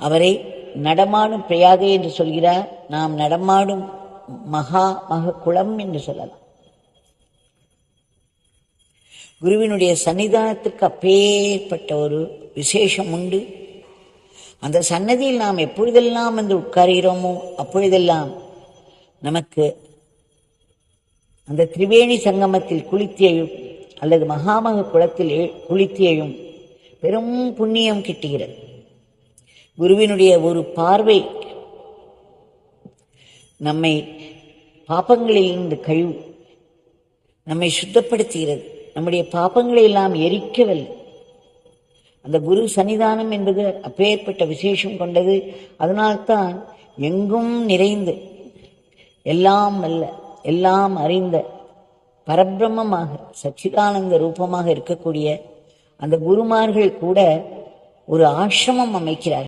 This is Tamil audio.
அவரை நடமாடும் பிரயாகை என்று சொல்கிறார். நாம் நடமாடும் மகா மக குளம் என்று சொல்லலாம். குருவினுடைய சன்னிதானத்துக்கு அப்பேற்பட்ட ஒரு விசேஷம் உண்டு. அந்த சன்னதியில் நாம் எப்பொழுதெல்லாம் வந்து உட்காருகிறோமோ அப்பொழுதெல்லாம் நமக்கு அந்த திரிவேணி சங்கமத்தில் குளித்தியையும் அல்லது மகாமக குளத்தில் குளித்தியையும் பெரும் புண்ணியம் கிட்டுகிறது. குருவினுடைய ஒரு பார்வை. நம்மை பாப்பங்களிலிருந்து கழிவு நம்மை சுத்தப்படுத்துகிறது. நம்முடைய பாப்பங்களை எல்லாம் எரிக்கவில்லை. அந்த குரு சன்னிதானம் என்பது அப்பேற்பட்ட விசேஷம் கொண்டது. அதனால்தான் எங்கும் நிறைந்து எல்லாம் அல்ல எல்லாம் அறிந்த பரபிரம்மமாக சச்சிதானந்த ரூபமாக இருக்கக்கூடிய அந்த குருமார்கள் கூட ஒரு ஆசிரமம் அமைக்கிறார்